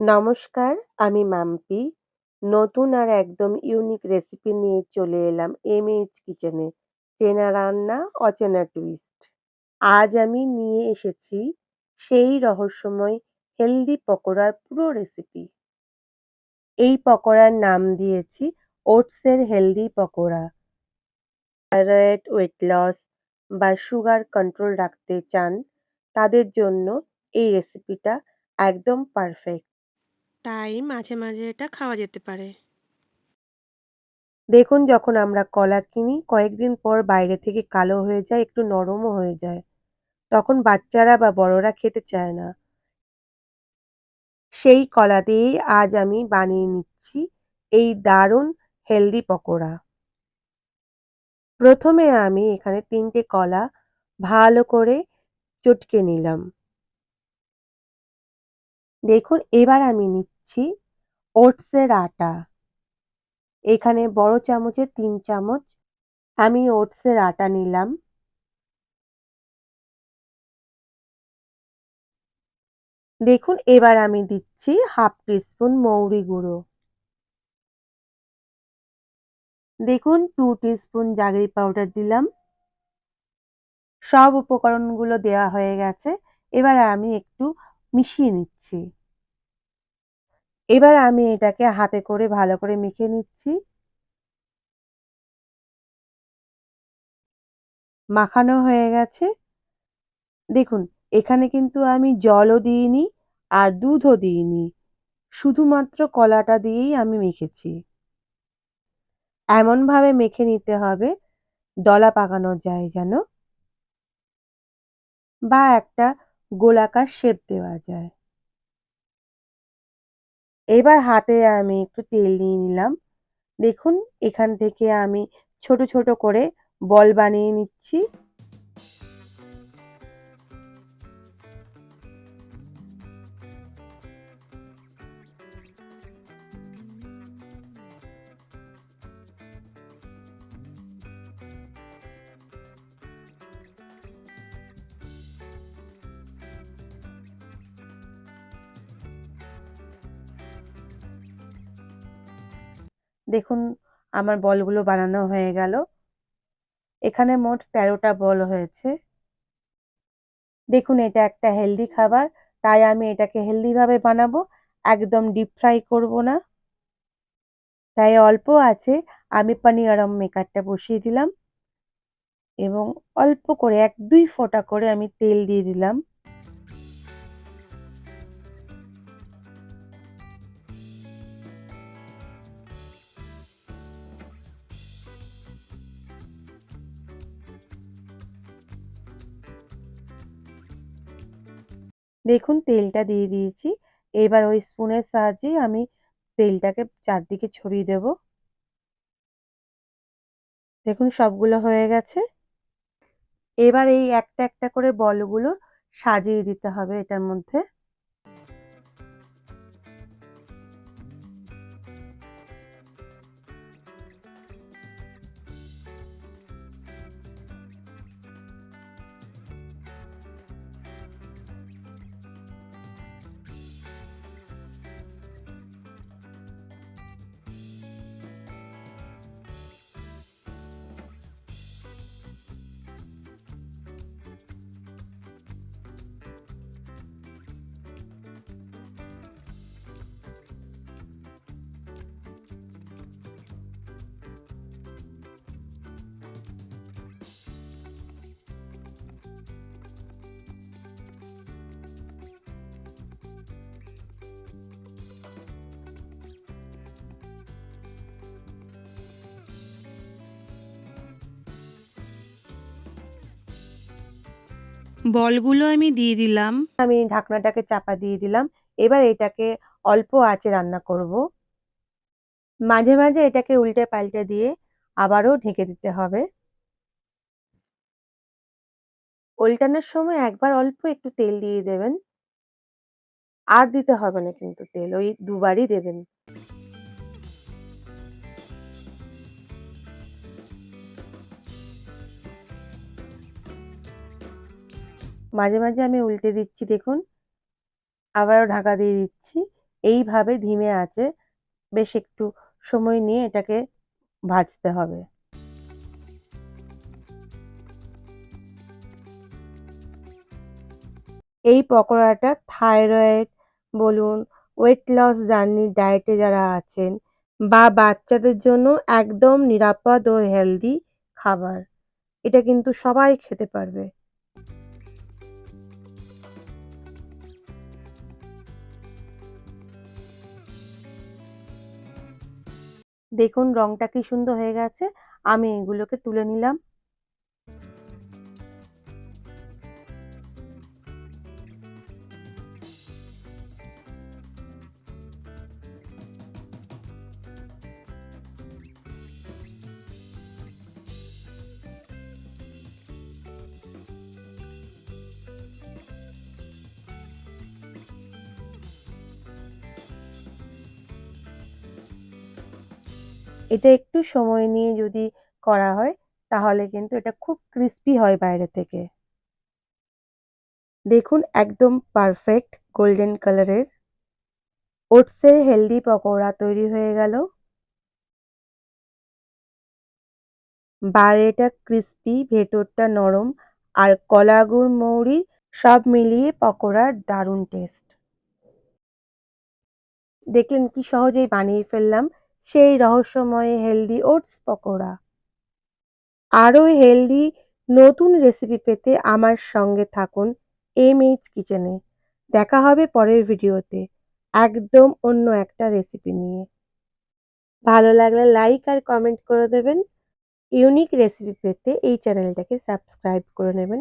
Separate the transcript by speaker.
Speaker 1: নমস্কার, আমি মাম্পি। নতুন আর একদম ইউনিক রেসিপি নিয়ে চলে এলাম এমএইচ কিচেনে। চেনা রান্না, অচেনা টুইস্ট। আজ আমি নিয়ে এসেছি সেই রহস্যময় হেলদি পকোড়ার পুরো রেসিপি। এই পকোড়ার নাম দিয়েছি ওটসের healthy pakora. Thyroid, weight loss বা সুগার কন্ট্রোল রাখতে চান তাদের জন্য এই রেসিপিটা একদম পারফেক্ট।
Speaker 2: তাই মাঝে, মাঝে এটা খাওয়া যেতে পারে।
Speaker 1: দেখুন যখন আমরা কলা কিনি কয়েকদিন পর বাইরে থেকে কালো হয়ে যায়, একটু নরমও হয়ে যায়। তখন বাচ্চারা বা বড়রা খেতে চায় না। সেই কলা দিয়েই আজ আমি বানিয়ে নিচ্ছি এই দারুণ হেলদি পকোড়া। প্রথমে আমি এখানে তিনটে কলা ভালো করে চটকে নিলাম। দেখুন, এবার আমি নিচ্ছি ওটসের আটা। এখানে বড় চামচে তিন চামচ আমি ওটসের আটা নিলাম। দেখুন, এবার আমি দিচ্ছি হাফ টিস্পুন মৌরি গুঁড়ো। দেখুন 2 টিস্পুন জাগরি পাউডার দিলাম। সব উপকরণগুলো দেওয়া হয়ে গেছে। এবার আমি একটু মিশিয়ে নিচ্ছি। এবার আমি এটাকে হাতে করে ভালো করে মেখে নিচ্ছি। মাখানো হয়ে গেছে। দেখুন, এখানে কিন্তু আমি জলও দিইনি আর দুধও দিইনি। শুধুমাত্র কলাটা দিয়েই আমি মেখেছি। এমনভাবে মেখে নিতে হবে, দলা পাকানো যায় যেন বা একটা গোলাকার শেপ দেওয়া যায়। এবার হাতে আমি একটু তেল নিয়ে নিলাম। দেখুন এখান থেকে আমি ছোট, ছোট করে বল বানিয়ে নিচ্ছি। দেখুন, আমার বলগুলো বানানো হয়ে গেল। এখানে মোট তেরোটা বল হয়েছে। দেখুন, এটা একটা হেলদি খাবার। তাই আমি এটাকে হেলদিভাবে বানাবো। একদম ডিপ ফ্রাই করব না। তাই অল্প আছে, আমি পানিয়ারম মেকারটা বসিয়ে দিলাম এবং অল্প করে ১-২ ফোঁটা করে আমি তেল দিয়ে দিলাম। দেখুন তেলটা দিয়ে দিয়েছি। এবার ওই স্পুনের সাহায্যেই আমি তেলটাকে চারদিকে ছড়িয়ে দেব। দেখুন সবগুলো হয়ে গেছে। এবার এই একটা, একটা করে বলগুলো সাজিয়ে দিতে হবে এটার মধ্যে।
Speaker 2: বলগুলো আমি দিয়ে দিলাম।
Speaker 1: আমি ঢাকনাটাকে চাপা দিয়ে দিলাম। এবার এটাকে অল্প আঁচে রান্না করব। মাঝে, মাঝে এটাকে উল্টে পাল্টে দিয়ে আবারও ঢেকে দিতে হবে। উল্টানোর সময় একবার অল্প একটু তেল দিয়ে দেবেন। আর দিতে হবে না কিন্তু তেল, ওই দুবারই দেবেন। মাঝে, মাঝে আমি উল্টে দিচ্ছি দেখুন। আবারও ঢাকা দিয়ে দিচ্ছি। এইভাবে ধিমে আছে বেশ একটু সময় নিয়ে এটাকে ভাজতে হবে এই পকোড়াটা থাইরয়েড বলুন ওয়েট লস জার্নি ডায়েটে যারা আছেন বা বাচ্চাদের জন্য একদম নিরাপদ ও হেলদি খাবার এটা কিন্তু সবাই খেতে পারবে দেখুন রংটা কি সুন্দর হয়ে গেছে আমি এগুলোকে তুলে নিলাম। এটা একটু সময় নিয়ে যদি করা হয়, তাহলে কিন্তু এটা খুব ক্রিস্পি হয় বাইরে থেকে। দেখুন একদম পারফেক্ট গোল্ডেন কালারের ওটসের হেলদি পকোড়া তৈরি হয়ে গেল। বাইরেটা ক্রিস্পি ভেতরটা নরম আর কলা গুড়, মৌরি সব মিলিয়ে পকোড়ার দারুণ টেস্ট দেখলেন কি সহজেই বানিয়ে ফেললাম। সেই রহস্যময় হেলদি ওটস পকোড়া। আরও হেলদি নতুন রেসিপি পেতে আমার সঙ্গে থাকুন এম এইচ কিচেনে। দেখা হবে পরের ভিডিওতে। একদম অন্য একটা রেসিপি নিয়ে। ভালো লাগলে লাইক আর কমেন্ট করে দেবেন। ইউনিক রেসিপি পেতে এই চ্যানেলটাকে সাবস্ক্রাইব করে নেবেন।